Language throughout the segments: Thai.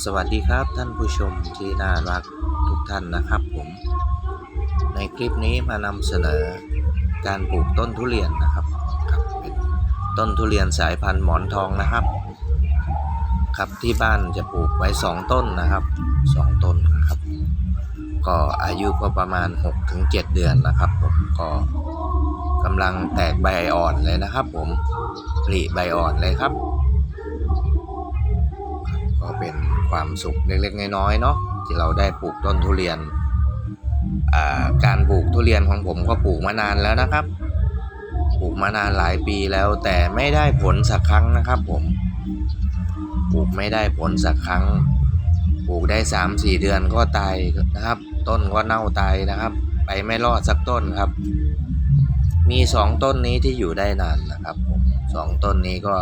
สวัสดีครับท่านผู้ชมที่น่ารักทุกท่านนะครับผม ในคลิปนี้มานำเสนอการปลูกต้นทุเรียนนะครับครับเป็นต้นทุเรียนสายพันธุ์หมอนทองนะครับครับที่บ้านจะปลูกไว้สองต้นนะครับสองต้นนะครับ ก็อายุก็ประมาณ 6-7 เดือนนะครับผมก็กำลังแตกใบอ่อนเลยนะครับ ผมผลิใบอ่อนเลยครับ ความสุขเล็กๆน้อยๆเนาะที่เราได้ปลูกต้นทุเรียน การปลูกทุเรียนของผมก็ปลูกมานานแล้วนะครับ ปลูกมานานหลายปีแล้วแต่ไม่ได้ผลสักครั้งนะครับผมปลูกไม่ได้ผลสักครั้ง ปลูกได้สามสี่เดือนก็ตายนะครับ ต้นก็เน่าตายนะครับ ไปไม่รอดสักต้นครับ มีสองต้นนี้ที่อยู่ได้นานนะครับผมสองต้นนี้ก็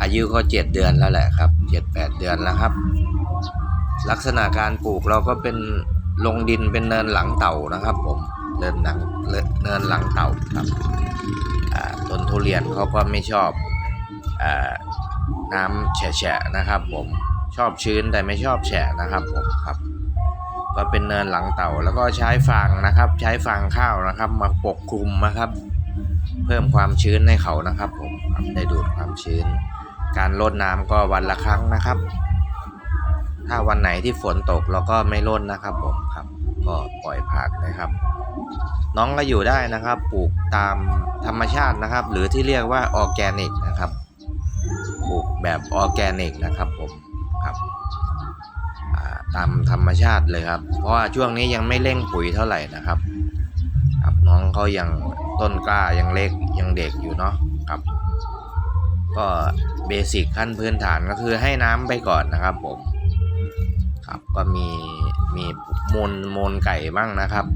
อายุก็เจ็ดเดือนแล้วแหละครับเจ็ดแปดเดือนแล้วครับ ลักษณะการปลูกเราก็เป็นลงดินเป็นเนินหลังเต่านะครับ ผมเนินหลังเนินหลังเต่าครับต้นทุเรียนเขาก็ไม่ชอบอน้ำแฉะนะครับ ผมชอบชื้นแต่ไม่ชอบแฉะนะครับผมครับ ก็เป็นเนินหลังเต่าแล้วก็ใช้ฟางนะครับ ใช้ฟางข้าวนะครับ มาปกคลุมนะครับ เพิ่มความชื้นให้เขานะครับ ผมได้ดูดความชื้น การรดน้ำก็วันละครั้งนะครับ ถ้าวันไหนที่ฝนตกเราก็ไม่รดนะครับผมครับ ก็ปล่อยผ่านะครับ น้องก็อยู่ได้นะครับ ปลูกตามธรรมชาตินะครับ หรือที่เรียกว่าออร์แกนิกนะครับปลูกแบบออร์แกนิกนะครับผมครับตามธรรมชาติเลยครับ เพราะว่าช่วงนี้ยังไม่เร่งปุ๋ยเท่าไหร่นะครับครับน้องเขายังต้นกล้ายังเล็กยังเด็กอยู่เนาะครับ ก็เบสิกขั้นพื้นฐานก็คือให้น้ำไปก่อนนะครับผมครับก็มีมีมูลมูลไก่บ้างนะครับ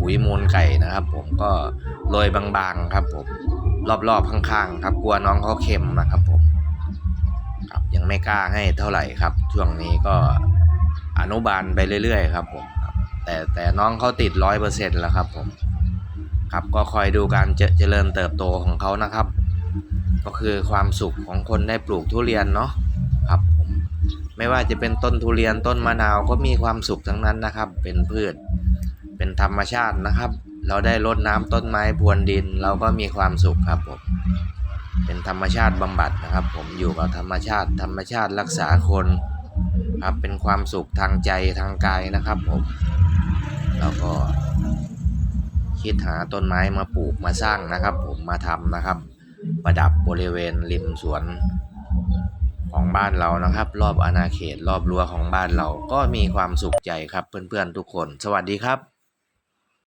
ปุ๋ยมูลไก่นะครับ ผมก็โรยบางๆครับผมรอบๆข้างๆครับกลัวน้องเขาเค็มนะครับผมครับยังไม่กล้าให้เท่าไหร่ครับ ช่วงนี้ก็อนุบาลไปเรื่อยๆครับผมแต่แต่น้องเขาติดร้อยเปอร์เซ็นต์แล้วครับผมครับก็คอยดูการเจเจริญเติบโตของเขานะครับ ก็คือความสุขของคนได้ปลูกทุเรียนเนาะครับผมไม่ว่าจะเป็นต้นทุเรียนต้นมะนาวก็มีความสุขทั้งนั้นนะครับ เป็นพืช เป็นธรรมชาตินะครับ เราได้รดน้ำต้นไม้พรวนดิน เราก็มีความสุขครับผมเป็นธรรมชาติบำบัดนะครับ ผมอยู่กับธรรมชาติ ธรรมชาติรักษาคนครับเป็นความสุขทางใจทางกายนะครับผมแล้วก็คิดหาต้นไม้มาปลูกมาสร้างนะครับ ผมมาทำนะครับ ประดับบริเวณริมสวนของบ้านเรานะครับ รอบอาณาเขตรอบรั้วของบ้านเราก็มีความสุขใจครับเพื่อนๆทุกคน สวัสดีครับ